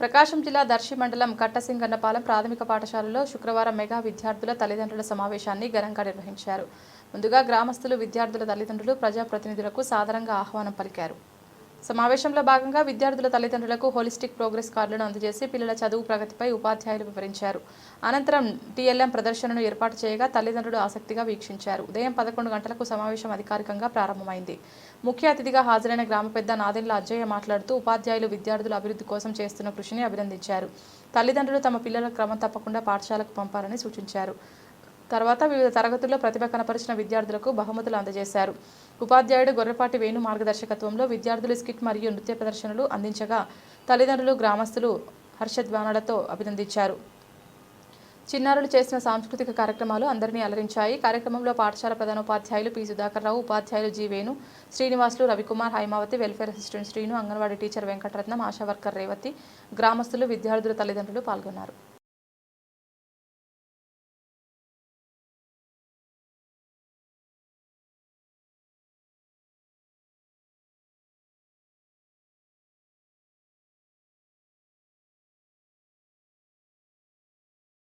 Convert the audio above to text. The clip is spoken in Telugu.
ప్రకాశం జిల్లా దర్శి మండలం కట్టసింగన్నపాలెం ప్రాథమిక పాఠశాలలో శుక్రవారం మెగా విద్యార్థుల తల్లిదండ్రుల సమావేశాన్ని ఘనంగా నిర్వహించారు. ముందుగా గ్రామస్తులు విద్యార్థుల తల్లిదండ్రులు ప్రజాప్రతినిధులకు సాదరంగా ఆహ్వానం పలికారు. సమావేశంలో భాగంగా విద్యార్థుల తల్లిదండ్రులకు హోలిస్టిక్ ప్రోగ్రెస్ కార్డులను అందజేసి పిల్లల చదువు ప్రగతిపై ఉపాధ్యాయులు వివరించారు. అనంతరం టీఎల్ఎం ప్రదర్శనను ఏర్పాటు చేయగా తల్లిదండ్రులు ఆసక్తిగా వీక్షించారు. ఉదయం పదకొండు గంటలకు సమావేశం అధికారికంగా ప్రారంభమైంది. ముఖ్య అతిథిగా హాజరైన గ్రామ పెద్ద నాదెండ్ల అజ్జయ్య మాట్లాడుతూ ఉపాధ్యాయులు విద్యార్థుల అభివృద్ధి కోసం చేస్తున్న కృషిని అభినందించారు. తల్లిదండ్రులు తమ పిల్లల క్రమం తప్పకుండా పాఠశాలకు పంపాలని సూచించారు. తర్వాత వివిధ తరగతుల్లో ప్రతిభ కనపరిచిన విద్యార్థులకు బహుమతులు అందజేశారు. ఉపాధ్యాయుడు గొర్రెపాటి వేణు మార్గదర్శకత్వంలో విద్యార్థులు స్కిట్ మరియు నృత్య ప్రదర్శనలు అందించగా తల్లిదండ్రులు గ్రామస్తులు హర్షధ్వానాలతో అభినందించారు. చిన్నారులు చేసిన సాంస్కృతిక కార్యక్రమాలు అందరినీ అలరించాయి. కార్యక్రమంలో పాఠశాల ప్రధానోపాధ్యాయులు పి. సుధాకర్ రావు ఉపాధ్యాయులు G. Venu Srinivasulu Ravikumar Haimavathi welfare assistant Srinu anganwadi teacher Venkataratnam ASHA worker Revathi గ్రామస్తులు విద్యార్థుల తల్లిదండ్రులు పాల్గొన్నారు.